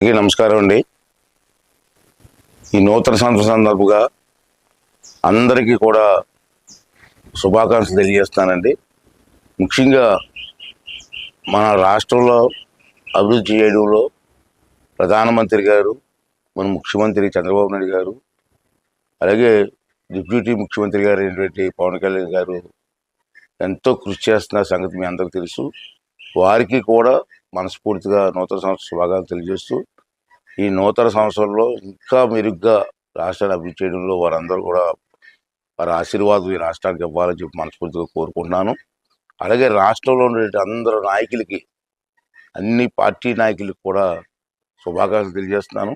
అందరికీ నమస్కారం అండి. ఈ నూతన సంవత్సరం సందర్భంగా అందరికీ కూడా శుభాకాంక్షలు తెలియజేస్తానండి ముఖ్యంగా మన రాష్ట్రంలో అభివృద్ధి చేయడంలో ప్రధానమంత్రి గారు మన ముఖ్యమంత్రి చంద్రబాబు నాయుడు గారు అలాగే డిప్యూటీ ముఖ్యమంత్రి గారు అయినటువంటి పవన్ కళ్యాణ్ గారు ఎంతో కృషి చేస్తున్న సంగతి మీ అందరికీ తెలుసు. వారికి కూడా మనస్ఫూర్తిగా నూతన సంవత్సర శుభాకాంక్షలు తెలియజేస్తూ ఈ నూతన సంవత్సరంలో ఇంకా మెరుగ్గా రాష్ట్రాన్ని అభివృద్ధి చేయడంలో వారందరూ కూడా వారి ఆశీర్వాదం ఈ రాష్ట్రానికి ఇవ్వాలని చెప్పి మనస్ఫూర్తిగా కోరుకుంటున్నాను. అలాగే రాష్ట్రంలో ఉండే అందరు నాయకులకి అన్ని పార్టీ నాయకులకి కూడా శుభాకాంక్షలు తెలియజేస్తున్నాను.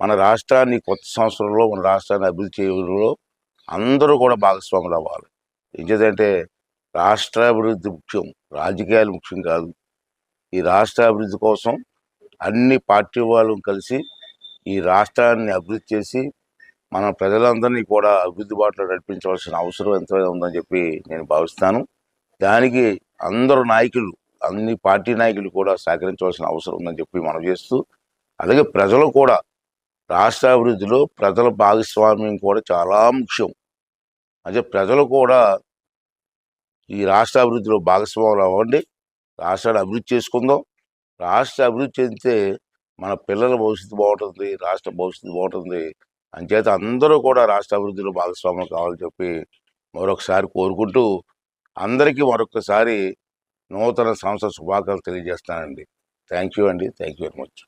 మన రాష్ట్రాన్ని కొత్త సంవత్సరంలో మన రాష్ట్రాన్ని అభివృద్ధి చేయడంలో అందరూ కూడా భాగస్వాములు అవ్వాలి. ఏం రాష్ట్రాభివృద్ధి రాష్ట్ర అభివృద్ధి ముఖ్యం రాజకీయాలు ముఖ్యం కాదు. ఈ రాష్ట్ర అభివృద్ధి కోసం అన్ని పార్టీ వాళ్ళు కలిసి ఈ రాష్ట్రాన్ని అభివృద్ధి చేసి మన ప్రజలందరినీ కూడా అభివృద్ధి బాటలో నడిపించవలసిన అవసరం ఎంతైనా ఉందని చెప్పి నేను భావిస్తాను. దానికి అందరు నాయకులు అన్ని పార్టీ నాయకులు కూడా సహకరించవలసిన అవసరం ఉందని చెప్పి మనం చేస్తూ అలాగే ప్రజలు కూడా రాష్ట్ర అభివృద్ధిలో ప్రజల భాగస్వామ్యం కూడా చాలా ముఖ్యం. అదే ప్రజలు కూడా ఈ రాష్ట్ర అభివృద్ధిలో భాగస్వాములు అవ్వండి రాష్ట్రాన్ని అభివృద్ధి చేసుకుందాం రాష్ట్ర అభివృద్ధి చెందితే మన పిల్లల భవిష్యత్తు బాగుంటుంది రాష్ట్ర భవిష్యత్తు బాగుంటుంది. అంచేత అందరూ కూడా రాష్ట్ర అభివృద్ధిలో భాగస్వాములు కావాలని చెప్పి మరొకసారి కోరుకుంటూ అందరికీ మరొకసారి నూతన సంవత్సర శుభాకాంక్షలు తెలియజేస్తానండి థ్యాంక్ యూ అండి. Thank you very much.